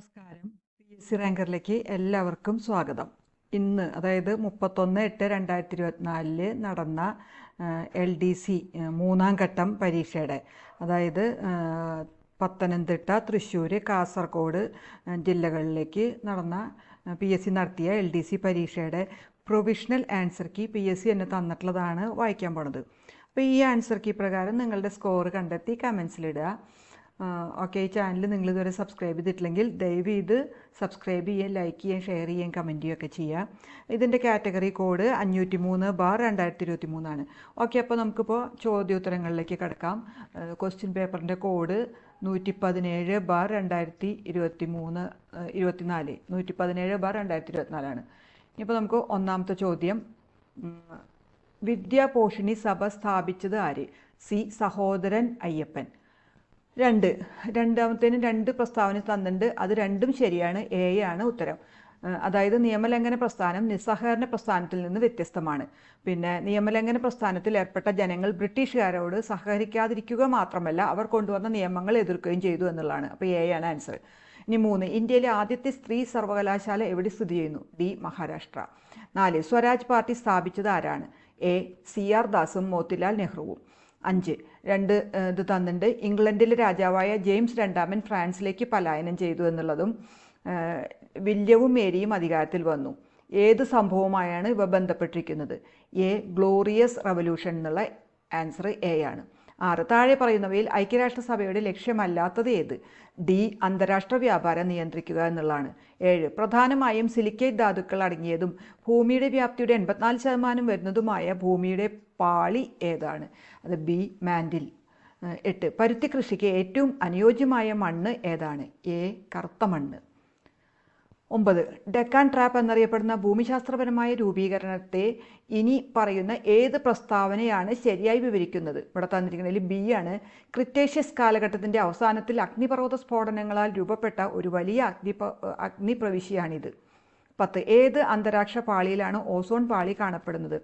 നമസ്കാരം. P S C റാങ്കറിലേക്ക് എല്ലാവർക്കും സ്വാഗതം. ഇന്ന് അതായത് മുപ്പത്തൊന്ന് എട്ട് രണ്ടായിരത്തി ഇരുപത്തിനാലിൽ നടന്ന എൽ ഡി സി മൂന്നാം ഘട്ടം പരീക്ഷയുടെ അതായത് പത്തനംതിട്ട തൃശ്ശൂർ കാസർഗോഡ് ജില്ലകളിലേക്ക് നടന്ന പി എസ് സി നടത്തിയ എൽ ഡി സി പരീക്ഷയുടെ provisional answer key P S C എന്നെ തന്നിട്ടുള്ളതാണ് വായിക്കാൻ പോണത്. അപ്പോൾ ഈ ആൻസർ കീ പ്രകാരം നിങ്ങളുടെ സ്കോർ കണ്ടെത്തി കമൻസിലിടുക. ഓക്കെ ഈ ചാനൽ നിങ്ങൾ ഇതുവരെ സബ്സ്ക്രൈബ് ചെയ്തിട്ടില്ലെങ്കിൽ ദയവ് ഇത് സബ്സ്ക്രൈബ് ചെയ്യുകയും ലൈക്ക് ചെയ്യുകയും ഷെയർ ചെയ്യുകയും കമന്റ് ചെയ്യുകയൊക്കെ ചെയ്യുക ഇതിന്റെ കാറ്റഗറി കോഡ് അഞ്ഞൂറ്റി മൂന്ന് ബാർ രണ്ടായിരത്തി ഇരുപത്തി മൂന്നാണ് ഓക്കെ അപ്പോൾ നമുക്കിപ്പോൾ ചോദ്യോത്തരങ്ങളിലേക്ക് കിടക്കാം. ക്വസ്റ്റ്യൻ പേപ്പറിന്റെ കോഡ് നൂറ്റി പതിനേഴ് ബാർ രണ്ടായിരത്തി ഇരുപത്തി മൂന്ന് ഇരുപത്തിനാല്. നൂറ്റി പതിനേഴ് ബാർ രണ്ടായിരത്തി ഇരുപത്തിനാലാണ് ഇപ്പോൾ നമുക്ക് ഒന്നാമത്തെ ചോദ്യം. വിദ്യാപോഷിണി സഭ സ്ഥാപിച്ചത് ആര്? സി സഹോദരൻ അയ്യപ്പൻ. രണ്ട്. രണ്ടാമത്തേന് രണ്ട് പ്രസ്താവന തന്നിട്ടുണ്ട്. അത് രണ്ടും ശരിയാണ്. എ ആണ് ഉത്തരം. അതായത് നിയമലംഘന പ്രസ്ഥാനം നിസ്സഹകരണ പ്രസ്ഥാനത്തിൽ നിന്ന് വ്യത്യസ്തമാണ്. പിന്നെ നിയമലംഘന പ്രസ്ഥാനത്തിൽ ഏർപ്പെട്ട ജനങ്ങൾ ബ്രിട്ടീഷുകാരോട് സഹകരിക്കാതിരിക്കുക മാത്രമല്ല അവർ കൊണ്ടുവന്ന നിയമങ്ങൾ എതിർക്കുകയും ചെയ്തു എന്നുള്ളതാണ്. അപ്പോൾ എ ആണ് ആൻസർ. ഇനി മൂന്ന്. ഇന്ത്യയിലെ ആദ്യത്തെ സ്ത്രീ സർവകലാശാല എവിടെ സ്ഥിതി ചെയ്യുന്നു? ഡി മഹാരാഷ്ട്ര. നാല്. സ്വരാജ് പാർട്ടി സ്ഥാപിച്ചത് ആരാണ്? എ സി ആർ ദാസും മോത്തിലാൽ നെഹ്റുവും. അഞ്ച്. രണ്ട് ഇത് തന്നിട്ടുണ്ട്. ഇംഗ്ലണ്ടിലെ രാജാവായ ജെയിംസ് രണ്ടാമൻ ഫ്രാൻസിലേക്ക് പലായനം ചെയ്തു എന്നുള്ളതും വില്യവും മേരിയും അധികാരത്തിൽ വന്നു. ഏത് സംഭവമായാണ് ഇവ ബന്ധപ്പെട്ടിരിക്കുന്നത്? എ ഗ്ലോറിയസ് റവല്യൂഷൻ എന്നുള്ള ആൻസർ എ ആണ്. ആറ് താഴെ പറയുന്നവയിൽ ഐക്യരാഷ്ട്രസഭയുടെ ലക്ഷ്യമല്ലാത്തത് ഏത്? ഡി അന്താരാഷ്ട്ര വ്യാപാരം നിയന്ത്രിക്കുക എന്നുള്ളതാണ്. ഏഴ് പ്രധാനമായും സിലിക്കേറ്റ് ധാതുക്കൾ അടങ്ങിയതും ഭൂമിയുടെ വ്യാപ്തിയുടെ എൺപത്തിനാല് ശതമാനം വരുന്നതുമായ ഭൂമിയുടെ പാളി ഏതാണ്? അത് ബി മാൻഡിൽ. എട്ട് പരുത്തി കൃഷിക്ക് ഏറ്റവും അനുയോജ്യമായ മണ്ണ് ഏതാണ്? എ കറുത്ത മണ്ണ്. ഒമ്പത്. ഡെക്കാൻ ട്രാപ്പ് എന്നറിയപ്പെടുന്ന ഭൂമിശാസ്ത്രപരമായ രൂപീകരണത്തെ ഇനി പറയുന്ന ഏത് പ്രസ്താവനയാണ് ശരിയായി വിവരിക്കുന്നത്? ഇവിടെ തന്നിരിക്കുന്നതിൽ ബി ആണ്. ക്രിറ്റേഷ്യസ് കാലഘട്ടത്തിന്റെ അവസാനത്തിൽ അഗ്നിപർവത സ്ഫോടനങ്ങളാൽ രൂപപ്പെട്ട ഒരു വലിയ അഗ്നി അഗ്നിപ്രവിശ്യാണിത് പത്ത്. ഏത് അന്തരാക്ഷ പാളിയിലാണ് ഓസോൺ പാളി കാണപ്പെടുന്നത്?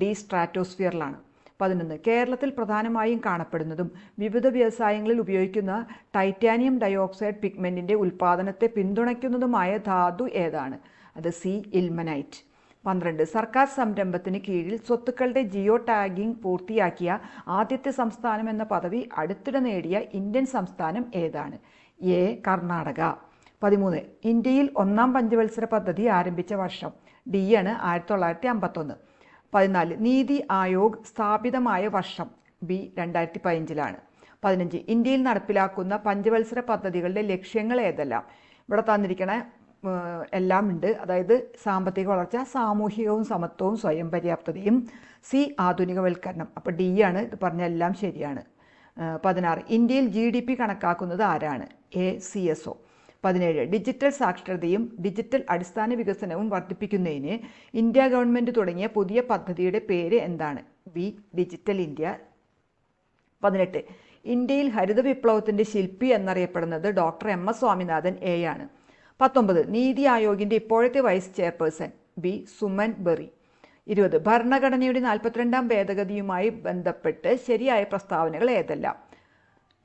ഡി സ്ട്രാറ്റോസ്ഫിയറിലാണ്. പതിനൊന്ന്. കേരളത്തിൽ പ്രധാനമായും കാണപ്പെടുന്നതും വിവിധ വ്യവസായങ്ങളിൽ ഉപയോഗിക്കുന്ന ടൈറ്റാനിയം ഡയോക്സൈഡ് പിഗ്മെന്റിന്റെ ഉൽപ്പാദനത്തെ പിന്തുണയ്ക്കുന്നതുമായ ധാതു ഏതാണ്? അത് സി ഇൽമനൈറ്റ്. പന്ത്രണ്ട്. സർക്കാർ സംരംഭത്തിന് കീഴിൽ സ്വത്തുക്കളുടെ ജിയോ ടാഗിംഗ് പൂർത്തിയാക്കിയ ആദ്യത്തെ സംസ്ഥാനം എന്ന പദവി അടുത്തിടെ നേടിയ ഇന്ത്യൻ സംസ്ഥാനം ഏതാണ്? എ കർണാടക. പതിമൂന്ന്. ഇന്ത്യയിൽ ഒന്നാം പഞ്ചവത്സര പദ്ധതി ആരംഭിച്ച വർഷം. ഡി ആണ് ആയിരത്തി തൊള്ളായിരത്തി അമ്പത്തൊന്ന്. പതിനാല്. നീതി ആയോഗ് സ്ഥാപിതമായ വർഷം ബി രണ്ടായിരത്തി പതിനഞ്ചിലാണ് പതിനഞ്ച്. ഇന്ത്യയിൽ നടപ്പിലാക്കുന്ന പഞ്ചവത്സര പദ്ധതികളുടെ ലക്ഷ്യങ്ങൾ ഏതെല്ലാം? ഇവിടെ തന്നിരിക്കണ എല്ലാം ഉണ്ട്. അതായത് സാമ്പത്തിക വളർച്ച സാമൂഹികവും സമത്വവും സ്വയം പര്യാപ്തതയും സി ആധുനികവൽക്കരണം. അപ്പോൾ ഡി ആണ്. ഇത് പറഞ്ഞ എല്ലാം ശരിയാണ്. പതിനാറ്. ഇന്ത്യയിൽ ജി ഡി പി കണക്കാക്കുന്നത് ആരാണ്? A C S O. പതിനേഴ്. ഡിജിറ്റൽ സാക്ഷരതയും ഡിജിറ്റൽ അടിസ്ഥാന വികസനവും വർദ്ധിപ്പിക്കുന്നതിന് ഇന്ത്യ ഗവൺമെന്റ് തുടങ്ങിയ പുതിയ പദ്ധതിയുടെ പേര് എന്താണ്? B digital India. പതിനെട്ട്. ഇന്ത്യയിൽ ഹരിത വിപ്ലവത്തിന്റെ ശില്പി എന്നറിയപ്പെടുന്നത് doctor M S Swaminathan A ആണ്. പത്തൊമ്പത്. നീതി ആയോഗിന്റെ ഇപ്പോഴത്തെ vice chairperson B Suman Bery. ഇരുപത്. ഭരണഘടനയുടെ നാൽപ്പത്തിരണ്ടാം ഭേദഗതിയുമായി ബന്ധപ്പെട്ട് ശരിയായ പ്രസ്താവനകൾ ഏതെല്ലാം?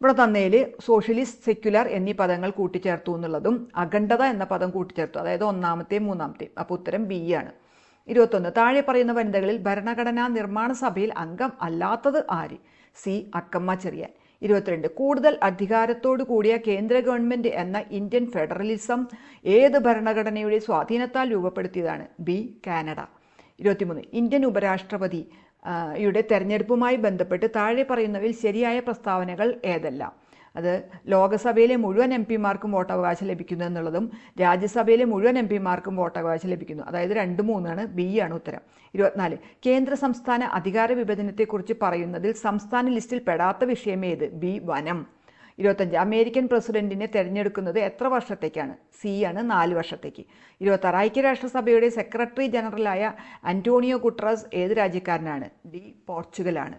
ഇവിടെ തന്നതിൽ സോഷ്യലിസ്റ്റ് സെക്യുലർ എന്നീ പദങ്ങൾ കൂട്ടിച്ചേർത്തു എന്നുള്ളതും അഖണ്ഡത എന്ന പദം കൂട്ടിച്ചേർത്തു. അതായത് ഒന്നാമത്തെയും മൂന്നാമത്തെയും. അപ്പോൾ ഉത്തരം ബി ആണ്. ഇരുപത്തൊന്ന്. താഴെ പറയുന്ന വനിതകളിൽ ഭരണഘടനാ നിർമ്മാണ സഭയിൽ അംഗം അല്ലാത്തത് ആര്? സി അക്കമ്മ ചെറിയാൻ. ഇരുപത്തിരണ്ട്. കൂടുതൽ അധികാരത്തോടു കൂടിയ കേന്ദ്ര ഗവൺമെന്റ് എന്ന ഇന്ത്യൻ ഫെഡറലിസം ഏത് ഭരണഘടനയുടെ സ്വാധീനത്താൽ രൂപപ്പെടുത്തിയതാണ്? B Canada. ഇരുപത്തിമൂന്ന്. ഇന്ത്യൻ ഉപരാഷ്ട്രപതി യുടെ തെരഞ്ഞെടുപ്പുമായി ബന്ധപ്പെട്ട് താഴെ പറയുന്നവയിൽ ശരിയായ പ്രസ്താവനകൾ ഏതെല്ലാം? അത് ലോകസഭയിലെ മുഴുവൻ എം പിമാർക്കും വോട്ടവകാശം ലഭിക്കുന്നു എന്നുള്ളതും രാജ്യസഭയിലെ മുഴുവൻ എം പിമാർക്കും വോട്ടവകാശം ലഭിക്കുന്നു. അതായത് രണ്ട് മൂന്നാണ് ബി ആണ് ഉത്തരം. ഇരുപത്തിനാല് കേന്ദ്ര സംസ്ഥാന അധികാര വിഭജനത്തെക്കുറിച്ച് പറയുന്നതിൽ സംസ്ഥാന ലിസ്റ്റിൽ പെടാത്ത വിഷയം ഏത്? ബി വനം. ഇരുപത്തഞ്ച്. അമേരിക്കൻ പ്രസിഡന്റിനെ തിരഞ്ഞെടുക്കുന്നത് എത്ര വർഷത്തേക്കാണ്? സി ആണ് നാല് വർഷത്തേക്ക്. ഇരുപത്താറ്. ഐക്യരാഷ്ട്രസഭയുടെ സെക്രട്ടറി ജനറലായ അന്റോണിയോ ഗുട്രസ് ഏത് രാജ്യക്കാരനാണ്? ഡി പോർച്ചുഗലാണ്.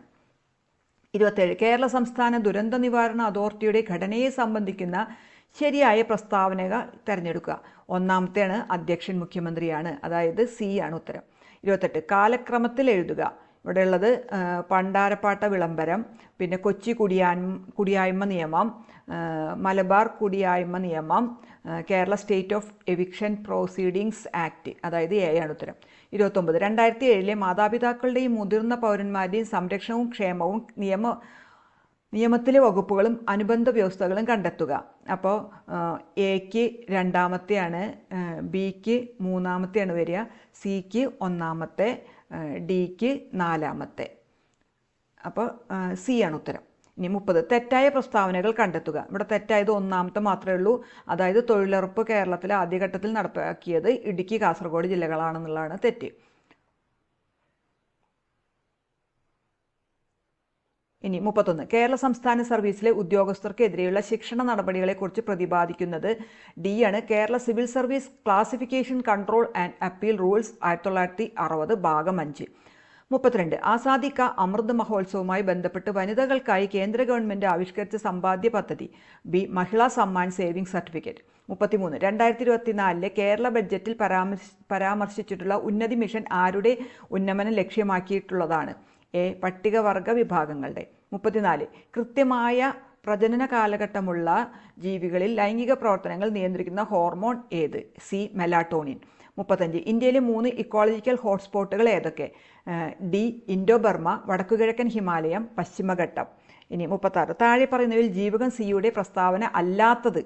ഇരുപത്തേഴ്. കേരള സംസ്ഥാന ദുരന്ത നിവാരണ അതോറിറ്റിയുടെ ഘടനയെ സംബന്ധിക്കുന്ന ശരിയായ പ്രസ്താവനകൾ തിരഞ്ഞെടുക്കുക. ഒന്നാമത്തെയാണ് അധ്യക്ഷൻ മുഖ്യമന്ത്രിയാണ്. അതായത് സി ആണ് ഉത്തരം. ഇരുപത്തെട്ട്. കാലക്രമത്തിൽ എഴുതുക. ഇവിടെയുള്ളത് പണ്ടാരപ്പാട്ട വിളംബരം പിന്നെ കൊച്ചി കുടിയാൻ കുടിയായ്മ നിയമം മലബാർ കുടിയായ്മ നിയമം Kerala state of eviction proceedings act അതായത് ആണ് ഉത്തരം. ഇരുപത്തൊമ്പത് രണ്ടായിരത്തി ഏഴിലെ മാതാപിതാക്കളുടെയും മുതിർന്ന പൗരന്മാരുടെയും സംരക്ഷണവും ക്ഷേമവും നിയമ നിയമത്തിലെ വകുപ്പുകളും അനുബന്ധ വ്യവസ്ഥകളും കണ്ടെത്തുക. അപ്പോൾ എക്ക് രണ്ടാമത്തെയാണ് ബിക്ക് മൂന്നാമത്തെയാണ് വരിക സിക്ക് ഒന്നാമത്തെ ഡിക്ക് നാലാമത്തെ. അപ്പോൾ സി ആണ് ഉത്തരം. ഇനി മുപ്പത്. തെറ്റായ പ്രസ്താവനകൾ കണ്ടെത്തുക. ഇവിടെ തെറ്റായത് ഒന്നാമത്തെ മാത്രമേ ഉള്ളൂ. അതായത് തൊഴിലുറപ്പ് കേരളത്തിൽ ആദ്യഘട്ടത്തിൽ നടപ്പാക്കിയത് ഇടുക്കി കാസർഗോഡ് ജില്ലകളാണെന്നുള്ളതാണ് തെറ്റ്. ഇനി മുപ്പത്തൊന്ന്. കേരള സംസ്ഥാന സർവീസിലെ ഉദ്യോഗസ്ഥർക്കെതിരെയുള്ള ശിക്ഷണ നടപടികളെക്കുറിച്ച് പ്രതിപാദിക്കുന്നത് ഡി ആണ്. Kerala civil service classification control and appeal rules ആയിരത്തി തൊള്ളായിരത്തി അറുപത് ഭാഗം അഞ്ച്. മുപ്പത്തിരണ്ട്. ആസാദി അമൃത് മഹോത്സവവുമായി ബന്ധപ്പെട്ട് വനിതകൾക്കായി കേന്ദ്ര ഗവൺമെന്റ് ആവിഷ്കരിച്ച സമ്പാദ്യ പദ്ധതി B Mahila Samman saving certificate. മുപ്പത്തിമൂന്ന്. രണ്ടായിരത്തി ഇരുപത്തിനാലിലെ കേരള ബഡ്ജറ്റിൽ പരാമർശ പരാമർശിച്ചിട്ടുള്ള ഉന്നതി മിഷൻ ആരുടെ ഉന്നമനം ലക്ഷ്യമാക്കിയിട്ടുള്ളതാണ്? എ. പട്ടികവർഗ വിഭാഗങ്ങളുടെ. മുപ്പത്തിനാല്. കൃത്യമായ പ്രജനന കാലഘട്ടമുള്ള ജീവികളിൽ ലൈംഗിക പ്രവർത്തനങ്ങൾ നിയന്ത്രിക്കുന്ന ഹോർമോൺ ഏത്? C melatonin. മുപ്പത്തഞ്ച്. ഇന്ത്യയിലെ മൂന്ന് ഇക്കോളജിക്കൽ ഹോട്ട്സ്പോട്ടുകൾ ഏതൊക്കെ? ഡി ഇൻഡോ ബർമ വടക്കുകിഴക്കൻ ഹിമാലയം പശ്ചിമഘട്ടം. ഇനി മുപ്പത്താറ്. താഴെ പറയുന്നവയിൽ ജീവകം സിയുടെ പ്രസ്താവന അല്ലാത്തത്.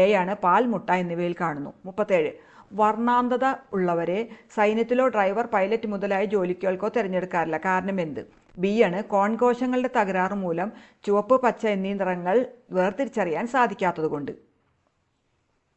എ ആണ് പാൽ മുട്ട എന്നിവയിൽ കാണുന്നു. മുപ്പത്തേഴ്. വർണാന്തത ഉള്ളവരെ സൈന്യത്തിലോ ഡ്രൈവർ പൈലറ്റ് മുതലായ ജോലിക്കുകൾക്കോ തിരഞ്ഞെടുക്കാറില്ല. കാരണം എന്ത്? ബി ആണ് കോൺകോശങ്ങളുടെ തകരാറ് മൂലം ചുവപ്പ് പച്ച എന്നീ നിറങ്ങൾ വേർതിരിച്ചറിയാൻ സാധിക്കാത്തതുകൊണ്ട്.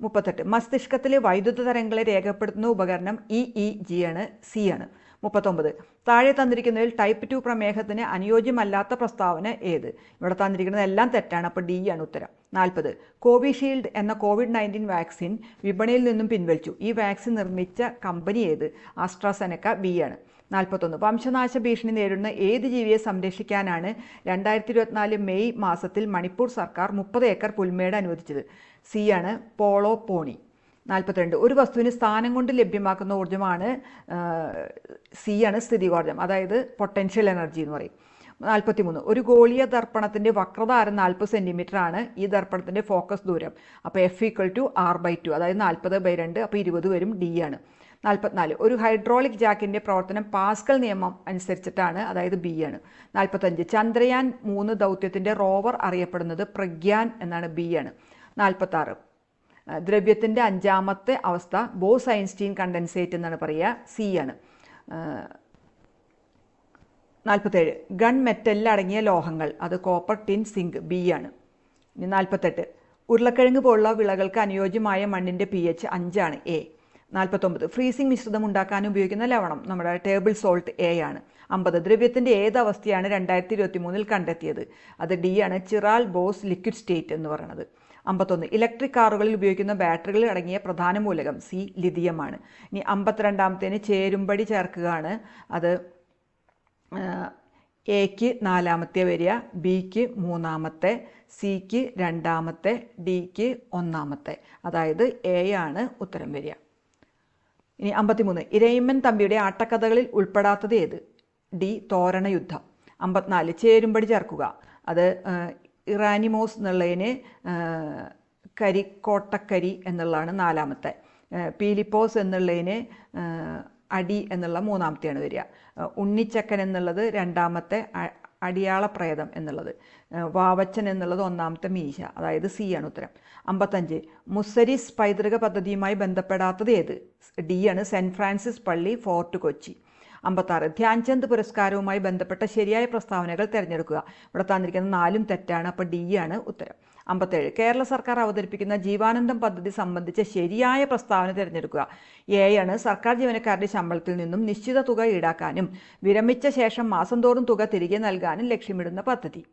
മുപ്പത്തെട്ട്. മസ്തിഷ്കത്തിലെ വൈദ്യുത തരംഗങ്ങളെ രേഖപ്പെടുത്തുന്ന ഉപകരണം ഇ ഇ ജി ആണ് സി ആണ്. മുപ്പത്തൊമ്പത്. താഴെ തന്നിരിക്കുന്നതിൽ ടൈപ്പ് ടു പ്രമേഹത്തിന് അനുയോജ്യമല്ലാത്ത പ്രസ്താവന ഏത്? ഇവിടെ തന്നിരിക്കുന്നത് എല്ലാം തെറ്റാണ്. അപ്പോൾ ഡി ആണ് ഉത്തരം. നാൽപ്പത്. കോവിഷീൽഡ് എന്ന കോവിഡ് നയന്റീൻ വാക്സിൻ വിപണിയിൽ നിന്നും പിൻവലിച്ചു. ഈ വാക്സിൻ നിർമ്മിച്ച കമ്പനി ഏത്? ആസ്ട്രാസെനക്ക ബി ആണ്. നാൽപ്പത്തൊന്ന്. വംശനാശ ഭീഷണി നേരിടുന്ന ഏത് ജീവിയെ സംരക്ഷിക്കാനാണ് രണ്ടായിരത്തി ഇരുപത്തിനാല് മെയ് മാസത്തിൽ മണിപ്പൂർ സർക്കാർ മുപ്പത് ഏക്കർ പുൽമേട് അനുവദിച്ചത്? സി ആണ് പോളോ പോണി. നാൽപ്പത്തിരണ്ട്. ഒരു വസ്തുവിന് സ്ഥാനം കൊണ്ട് ലഭ്യമാക്കുന്ന ഊർജമാണ് സി ആണ് സ്ഥിതി ഊർജം അതായത് പൊട്ടൻഷ്യൽ എനർജി എന്ന് പറയും. നാൽപ്പത്തിമൂന്ന് ഒരു ഗോളീയ വക്രത ആരം നാൽപ്പത് സെന്റിമീറ്റർ ആണ് ഈ ദർപ്പണത്തിന്റെ ഫോക്കസ് ദൂരം. അപ്പോൾ F equal to R by two അതായത് നാൽപ്പത് ബൈ രണ്ട് അപ്പോൾ ഇരുപത് വരും ഡി ആണ്. നാൽപ്പത്തിനാല് ഒരു ഹൈഡ്രോളിക് ജാക്കിന്റെ പ്രവർത്തനം പാസ്കൽ നിയമം അനുസരിച്ചിട്ടാണ് അതായത് ബി ആണ്. നാൽപ്പത്തഞ്ച് ചന്ദ്രയാൻ മൂന്ന് ദൗത്യത്തിന്റെ റോവർ അറിയപ്പെടുന്നത് പ്രഗ്യാൻ എന്നാണ് ബി ആണ്. നാൽപ്പത്താറ് ദ്രവ്യത്തിന്റെ അഞ്ചാമത്തെ അവസ്ഥ ബോസ് ഐൻസ്റ്റീൻ കണ്ടൻസേറ്റ് എന്നാണ് പറയുക സി ആണ്. നാൽപ്പത്തേഴ് ഗൺ മെറ്റലിൽ അടങ്ങിയ ലോഹങ്ങൾ. അത് കോപ്പർ ടിൻ സിങ്ക് ബി ആണ്. ഇനി നാൽപ്പത്തെട്ട് ഉരുളക്കിഴങ്ങ് പോലുള്ള വിളകൾക്ക് അനുയോജ്യമായ മണ്ണിന്റെ പി എച്ച് അഞ്ചാണ് എ നാൽപ്പത്തൊമ്പത് ഫ്രീസിംഗ് മിശ്രിതം ഉണ്ടാക്കാൻ ഉപയോഗിക്കുന്ന ലവണം. നമ്മുടെ ടേബിൾ സോൾട്ട് എ ആണ്. അമ്പത്. ദ്രവ്യത്തിന്റെ ഏത് അവസ്ഥയാണ് രണ്ടായിരത്തി ഇരുപത്തി മൂന്നിൽ കണ്ടെത്തിയത്? അത് ഡി ആണ്. ചിറാൽ ബോസ് ലിക്വിഡ് സ്റ്റേറ്റ് എന്ന് പറയുന്നത് അമ്പത്തൊന്ന്. ഇലക്ട്രിക് കാറുകളിൽ ഉപയോഗിക്കുന്ന ബാറ്ററികളിൽ അടങ്ങിയ പ്രധാന മൂലകം സി ലിഥിയമാണ് ഇനി അമ്പത്തിരണ്ടാമത്തേന് ചേരുംപടി ചേർക്കുകയാണ്. അത് എക്ക് നാലാമത്തെ വരിക ബിക്ക് മൂന്നാമത്തെ സിക്ക് രണ്ടാമത്തെ ഡിക്ക് ഒന്നാമത്തെ. അതായത് എ ആണ് ഉത്തരം വരിക. ഇനി അമ്പത്തിമൂന്ന്. ഇരയിമ്മൻ തമ്പിയുടെ ആട്ടക്കഥകളിൽ ഉൾപ്പെടാത്തത് ഏത്? ഡി തോരണ യുദ്ധം അമ്പത്തിനാല്. ചേരുംപടി ചേർക്കുക. അത് ഇറാനിമോസ് എന്നുള്ളതിന് കരിക്കോട്ടക്കരി എന്നുള്ളതാണ് നാലാമത്തെ. പീലിപ്പോസ് എന്നുള്ളതിന് അടി എന്നുള്ള മൂന്നാമത്തെയാണ് വരിക. ഉണ്ണിച്ചക്കൻ എന്നുള്ളത് രണ്ടാമത്തെ അടിയാളപ്രേതം എന്നുള്ളത്. വാവച്ചൻ എന്നുള്ളത് ഒന്നാമത്തെ മീശ അതായത് സി ആണ് ഉത്തരം. അമ്പത്തഞ്ച് മുസരിസ് പൈതൃക പദ്ധതിയുമായി ബന്ധപ്പെടാത്തത് ഏത്? ഡി ആണ് സെന്റ് ഫ്രാൻസിസ് പള്ളി ഫോർട്ട് കൊച്ചി. അമ്പത്താറ് ധ്യാൻചന്ദ് പുരസ്കാരവുമായി ബന്ധപ്പെട്ട ശരിയായ പ്രസ്താവനകൾ തിരഞ്ഞെടുക്കുക. ഇവിടെ തന്നിരിക്കുന്ന നാലും തെറ്റാണ് അപ്പോൾ ഡി ആണ് ഉത്തരം. അമ്പത്തേഴ്. കേരള സർക്കാർ അവതരിപ്പിക്കുന്ന ജീവാനന്ദം പദ്ധതി സംബന്ധിച്ച ശരിയായ പ്രസ്താവന തിരഞ്ഞെടുക്കുക. ആണ് സർക്കാർ ജീവനക്കാരുടെ ശമ്പളത്തിൽ നിന്നും നിശ്ചിത തുക ഈടാക്കാനും വിരമിച്ച ശേഷം മാസം തോറും തുക തിരികെ നൽകാനും ലക്ഷ്യമിടുന്ന പദ്ധതി.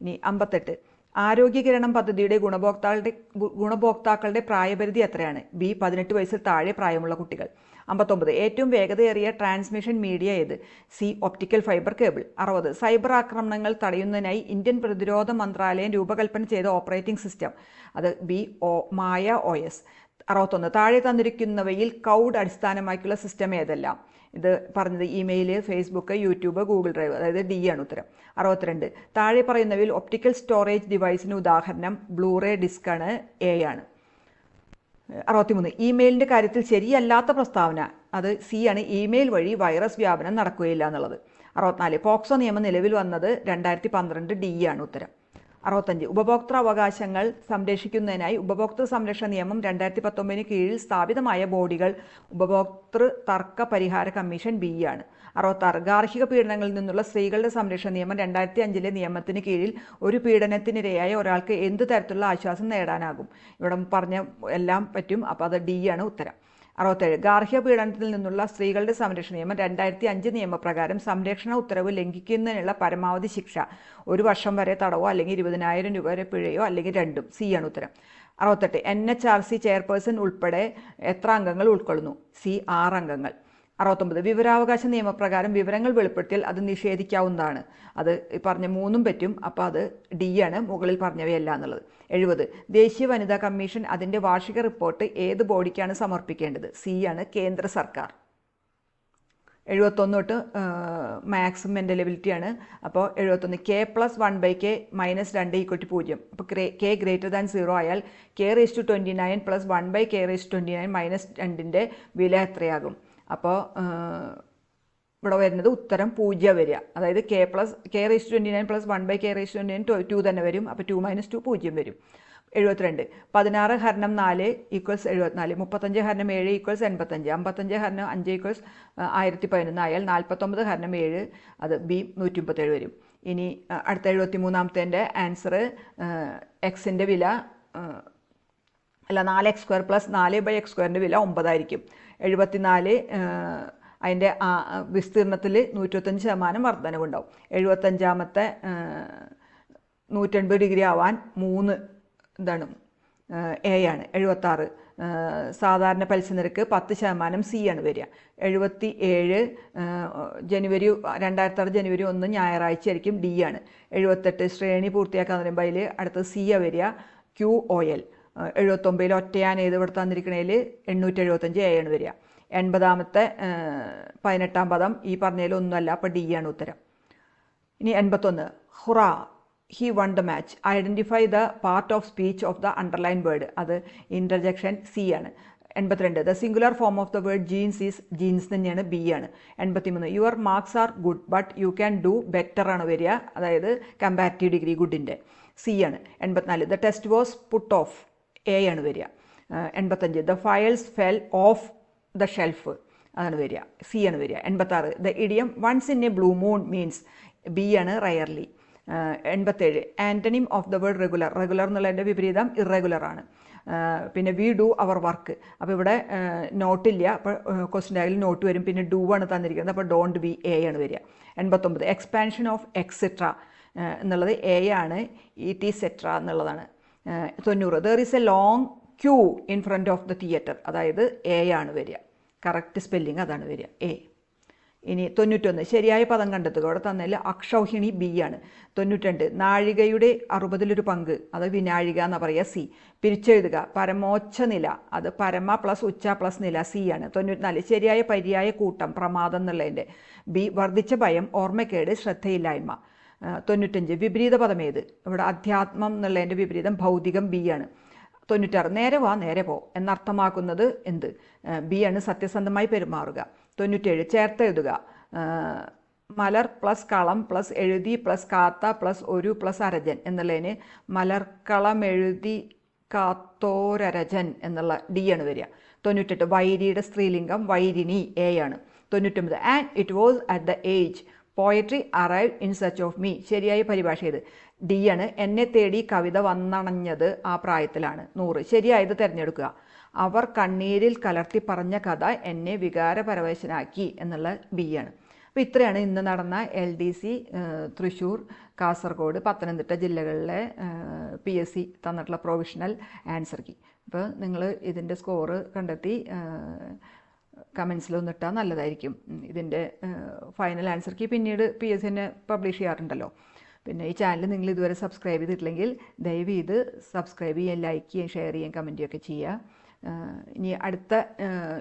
ഇനി അമ്പത്തെട്ട്. ആരോഗ്യകിരണം പദ്ധതിയുടെ ഗുണഭോക്താക്കളുടെ ഗുണഭോക്താക്കളുടെ പ്രായപരിധി എത്രയാണ്? ബി പതിനെട്ട് വയസ്സിൽ താഴെ പ്രായമുള്ള കുട്ടികൾ. അമ്പത്തൊമ്പത്. ഏറ്റവും വേഗതയേറിയ ട്രാൻസ്മിഷൻ മീഡിയ ഏത്? C optical fiber cable. അറുപത്. സൈബർ ആക്രമണങ്ങൾ തടയുന്നതിനായി ഇന്ത്യൻ പ്രതിരോധ മന്ത്രാലയം രൂപകൽപ്പന ചെയ്ത ഓപ്പറേറ്റിംഗ് സിസ്റ്റം. അത് B O Maya O S. അറുപത്തൊന്ന്. താഴെ തന്നിരിക്കുന്നവയിൽ കൗഡ് അടിസ്ഥാനമാക്കിയുള്ള സിസ്റ്റം ഏതെല്ലാം? ഇത് പറഞ്ഞത് email Facebook YouTube Google drive. അതായത് ഡി ആണ് ഉത്തരം. അറുപത്തിരണ്ട്. താഴെ പറയുന്നവയിൽ ഒപ്റ്റിക്കൽ സ്റ്റോറേജ് ഡിവൈസിന് ഉദാഹരണം ബ്ലൂറേ ഡിസ്കാണ് എ ആണ്. അറുപത്തിമൂന്ന്. ഇമെയിലിന്റെ കാര്യത്തിൽ ശരിയല്ലാത്ത പ്രസ്താവന. അത് സി ആണ്. ഇമെയിൽ വഴി വൈറസ് വ്യാപനം നടക്കുകയില്ല എന്നുള്ളത്. അറുപത്തിനാല്. പോക്സോ നിയമം നിലവിൽ വന്നത് രണ്ടായിരത്തി പന്ത്രണ്ട് ഡി ആണ് ഉത്തരം. അറുപത്തഞ്ച്. ഉപഭോക്തൃ അവകാശങ്ങൾ സംരക്ഷിക്കുന്നതിനായി ഉപഭോക്തൃ സംരക്ഷണ നിയമം രണ്ടായിരത്തി പത്തൊമ്പതിന് കീഴിൽ സ്ഥാപിതമായ ബോഡികൾ ഉപഭോക്തൃ തർക്ക പരിഹാര കമ്മീഷൻ ബി ആണ്. അറുപത്താറ്. ഗാർഹിക പീഡനങ്ങളിൽ നിന്നുള്ള സ്ത്രീകളുടെ സംരക്ഷണ നിയമം രണ്ടായിരത്തി അഞ്ചിലെ നിയമത്തിന് കീഴിൽ ഒരു പീഡനത്തിനിരയായ ഒരാൾക്ക് എന്ത് തരത്തിലുള്ള ആശ്വാസം നേടാനാകും? ഇവിടെ പറഞ്ഞ എല്ലാം പറ്റും. അപ്പോൾ അത് ഡി ആണ് ഉത്തരം. അറുപത്തേഴ്. ഗാർഹിക പീഡനത്തിൽ നിന്നുള്ള സ്ത്രീകളുടെ സംരക്ഷണ നിയമം രണ്ടായിരത്തി അഞ്ച് നിയമപ്രകാരം സംരക്ഷണ ഉത്തരവ് ലംഘിക്കുന്നതിനുള്ള പരമാവധി ശിക്ഷ. ഒരു വർഷം വരെ തടവോ അല്ലെങ്കിൽ ഇരുപതിനായിരം രൂപ വരെ പിഴയോ അല്ലെങ്കിൽ രണ്ടും. സി ആണ് ഉത്തരം. അറുപത്തെട്ട്. N H R C chairperson ഉൾപ്പെടെ എത്ര അംഗങ്ങൾ ഉൾക്കൊള്ളുന്നു? സി ആറ് അംഗങ്ങൾ. അറുപത്തൊമ്പത്. വിവരാവകാശ നിയമപ്രകാരം വിവരങ്ങൾ വെളിപ്പെടുത്തിയാൽ അത് നിഷേധിക്കാവുന്നതാണ്. അത് പറഞ്ഞ മൂന്നും പറ്റും. അപ്പോൾ അത് ഡി ആണ് മുകളിൽ പറഞ്ഞവയല്ല എന്നുള്ളത്. എഴുപത്. ദേശീയ വനിതാ കമ്മീഷൻ അതിന്റെ വാർഷിക റിപ്പോർട്ട് ഏത് ബോഡിക്കാണ് സമർപ്പിക്കേണ്ടത്? സി ആണ് കേന്ദ്ര സർക്കാർ. എഴുപത്തൊന്ന് തൊട്ട് മാക്സും മെന്റലബിലിറ്റിയാണ് അപ്പോൾ എഴുപത്തൊന്ന്. K plus one by K minus രണ്ട് ഈക്വൽ ടു പൂജ്യം. അപ്പോൾ കെ ഗ്രേറ്റർ ദാൻ സീറോ ആയാൽ K raise to twenty nine plus one by K raise twenty nine minus രണ്ടിന്റെ വില എത്രയാകും? അപ്പോൾ ഇവിടെ വരുന്നത് ഉത്തരം പൂജ്യം വരിക. അതായത് K plus K raise twenty nine plus one by K raise twenty nine two തന്നെ വരും. അപ്പോൾ ടു മൈനസ് ടു പൂജ്യം വരും. എഴുപത്തിരണ്ട്. പതിനാറ് ഹരണം നാല് ഈക്വൽസ് എഴുപത്തിനാല്. മുപ്പത്തഞ്ച് ഹരണം ഏഴ് ഈക്വൽസ് എൺപത്തഞ്ച്. അമ്പത്തഞ്ച് ഹരണം അഞ്ച് ഈക്വൽസ് ആയിരത്തി പതിനൊന്ന് ആയാൽ നാൽപ്പത്തൊമ്പത് ഹരണം ഏഴ് അത് ബി നൂറ്റി മുപ്പത്തേഴ് വരും. ഇനി അടുത്ത എഴുപത്തി മൂന്നാമത്തേന്റെ ആൻസർ എക്സിന്റെ വില അല്ല നാല് എക്സ് സ്ക്വയർ പ്ലസ് നാല് ബൈ എക്സ് സ്ക്വയറിന്റെ വില ഒമ്പതായിരിക്കും. എഴുപത്തിനാല് അതിന്റെ വിസ്തീർണത്തിൽ നൂറ്റൊത്തഞ്ച് ശതമാനം വർധനവുണ്ടാവും. എഴുപത്തഞ്ചാമത്തെ നൂറ്റൻപത് ഡിഗ്രി ആവാൻ മൂന്ന് എന്താണ് എ ആണ്. എഴുപത്താറ് സാധാരണ പലിശ നിരക്ക് പത്ത് ശതമാനം സി ആണ് വരിക. എഴുപത്തി ഏഴ് ജനുവരി രണ്ടായിരത്തി ആറ് ജനുവരി ഒന്ന് ഞായറാഴ്ച ആയിരിക്കും ഡി ആണ്. എഴുപത്തെട്ട് ശ്രേണി പൂർത്തിയാക്കാൻ പറയുമ്പോൾ അതിൽ അടുത്ത സി ആണ് വരിക ക്യു ഒ എൽ എഴുപത്തൊമ്പതിൽ ഒറ്റയാൻ ഏത് ഇവിടെ തന്നിരിക്കണേൽ എണ്ണൂറ്റി എഴുപത്തഞ്ച് ആണ് വരിക. എൺപതാമത്തെ പതിനെട്ടാം പദം ഈ പറഞ്ഞതിൽ ഒന്നുമല്ല അപ്പോൾ ഡി ആണ് ഉത്തരം. ഇനി എൺപത്തൊന്ന് hurrah he won the match. Identify the part of speech of the underline word. അത് ഇന്റർജെക്ഷൻ സി ആണ്. എൺപത്തിരണ്ട് the singular form of the word jeans is jeans തന്നെയാണ് ബി ആണ്. എൺപത്തിമൂന്ന് your marks are good but you can do better ആണ് വരിക. അതായത് comparative degree ഗുഡിന്റെ സി ആണ്. എൺപത്തിനാല് the test was put off. A ആണ് വരിക. എൺപത്തഞ്ച്. The files fell off the shelf അതാണ് വരിക. സി ആണ് വരിക. എൺപത്താറ്. The idiom once in a blue moon means B ആണ് റയർലി എൺപത്തേഴ്. Antonym of the word regular regular എന്നുള്ളതിന്റെ വിപരീതം ഇറഗുലർ ആണ്. പിന്നെ വി ഡു അവർ വർക്ക് അപ്പോൾ ഇവിടെ നോട്ടില്ല അപ്പോൾ ക്വസ്റ്റ്യൻ ആയാലും നോട്ട് വരും. പിന്നെ ഡു ആണ് തന്നിരിക്കുന്നത്. അപ്പോൾ ഡോണ്ട് ബി എ ആണ് വരിക. എൺപത്തൊമ്പത്. എക്സ്പാൻഷൻ ഓഫ് എക്സെട്ര എന്നുള്ളത് എ ആണ്. ഇ ടി സെട്ര എന്നുള്ളതാണ്. തൊണ്ണൂറ്. There is a long queue in front of the theatre അതായത് എ ആണ് വരിക. കറക്റ്റ് സ്പെല്ലിംഗ് അതാണ് വരിക. എ ഇനി തൊണ്ണൂറ്റൊന്ന്. ശരിയായ പദം കണ്ടെത്തുക. അവിടെ തന്നതിൽ അക്ഷൗഹിണി ബി ആണ്. തൊണ്ണൂറ്റിരണ്ട് നാഴികയുടെ അറുപതിലൊരു പങ്ക്. അത് വിനാഴിക എന്ന് പറയുക സി പിരിച്ചെഴുതുക. പരമോച്ച നില. അത് പരമ പ്ലസ് ഉച്ച പ്ലസ് നില സി ആണ്. തൊണ്ണൂറ്റിനാല്. ശരിയായ പര്യായ കൂട്ടം. പ്രമാദം എന്നുള്ളതിന്റെ. ബി വർദ്ധിച്ച ഭയം. ഓർമ്മക്കേട്. ശ്രദ്ധയില്ലായ്മ. തൊണ്ണൂറ്റഞ്ച്. വിപരീത പദം ഏത് ഇവിടെ അധ്യാത്മം എന്നുള്ളതിന്റെ വിപരീതം ഭൗതികം ബി ആണ്. തൊണ്ണൂറ്റാറ്. നേരെ വാ നേരെ പോ എന്നർത്ഥമാക്കുന്നത് എന്ത്? ബി ആണ് സത്യസന്ധമായി പെരുമാറുക. തൊണ്ണൂറ്റേഴ്. ചേർത്ത് എഴുതുക. മലർ പ്ലസ് കളം പ്ലസ് എഴുതി പ്ലസ് കാത്ത പ്ലസ് ഒരു പ്ലസ് അരജൻ എന്നുള്ളതിന് മലർക്കളം എഴുതി കാത്തോരരജൻ എന്നുള്ള ഡി ആണ് വരിക. തൊണ്ണൂറ്റെട്ട്. വൈരിയുടെ സ്ത്രീലിംഗം വൈരിണി എ ആണ്. തൊണ്ണൂറ്റൊമ്പത്. And it was at the age poetry arrive in such of me ശരിയായ പരിഭാഷ ചെയ്ത് ഡി ആണ്. എന്നെ തേടി കവിത വന്നണഞ്ഞത് ആ പ്രായത്തിലാണ്. നൂറ്. ശരിയായത് തിരഞ്ഞെടുക്കുക. അവർ കണ്ണീരിൽ കലർത്തി പറഞ്ഞ കഥ എന്നെ വികാരപരവശനാക്കി എന്നുള്ള ബി ആണ്. അപ്പോൾ ഇത്രയാണ് ഇന്ന് നടന്ന L D C Thrissur Kasaragod Pathanamthitta ജില്ലകളിലെ പി എസ് സി തന്നിട്ടുള്ള പ്രൊവിഷണൽ ആൻസർ കീ അപ്പോൾ നിങ്ങൾ ഇതിന്റെ സ്കോറ് കണ്ടെത്തി കമൻസിലൊന്ന് ഇട്ടാൽ നല്ലതായിരിക്കും. ഇതിന്റെ ഫൈനൽ ആൻസർക്ക് പിന്നീട് പി എസ് സി പബ്ലിഷ് ചെയ്യാറുണ്ടല്ലോ. പിന്നെ ഈ ചാനൽ നിങ്ങൾ ഇതുവരെ സബ്സ്ക്രൈബ് ചെയ്തിട്ടില്ലെങ്കിൽ ദയവ് ചെയ്ത് സബ്സ്ക്രൈബ് ചെയ്യാൻ ലൈക്ക് ചെയ്യാൻ ഷെയർ ചെയ്യാൻ കമന്റ് ഒക്കെ ചെയ്യുക ഇനി അടുത്ത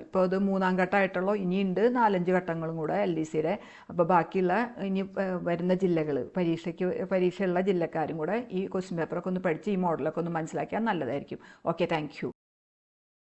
ഇപ്പോൾ ഇത് മൂന്നാം ഘട്ടമായിട്ടുള്ളൂ. ഇനിയുണ്ട് നാലഞ്ച് ഘട്ടങ്ങളും കൂടെ എൽ ഡി സിയുടെ അപ്പോൾ ബാക്കിയുള്ള ഇനി വരുന്ന ജില്ലകൾ പരീക്ഷയ്ക്ക് പരീക്ഷയുള്ള ജില്ലക്കാരും കൂടെ ഈ ക്വസ്റ്റ്യൻ പേപ്പറൊക്കെ ഒന്ന് പഠിച്ച് ഈ മോഡലൊക്കെ ഒന്ന് മനസ്സിലാക്കിയാൽ നല്ലതായിരിക്കും. Okay thank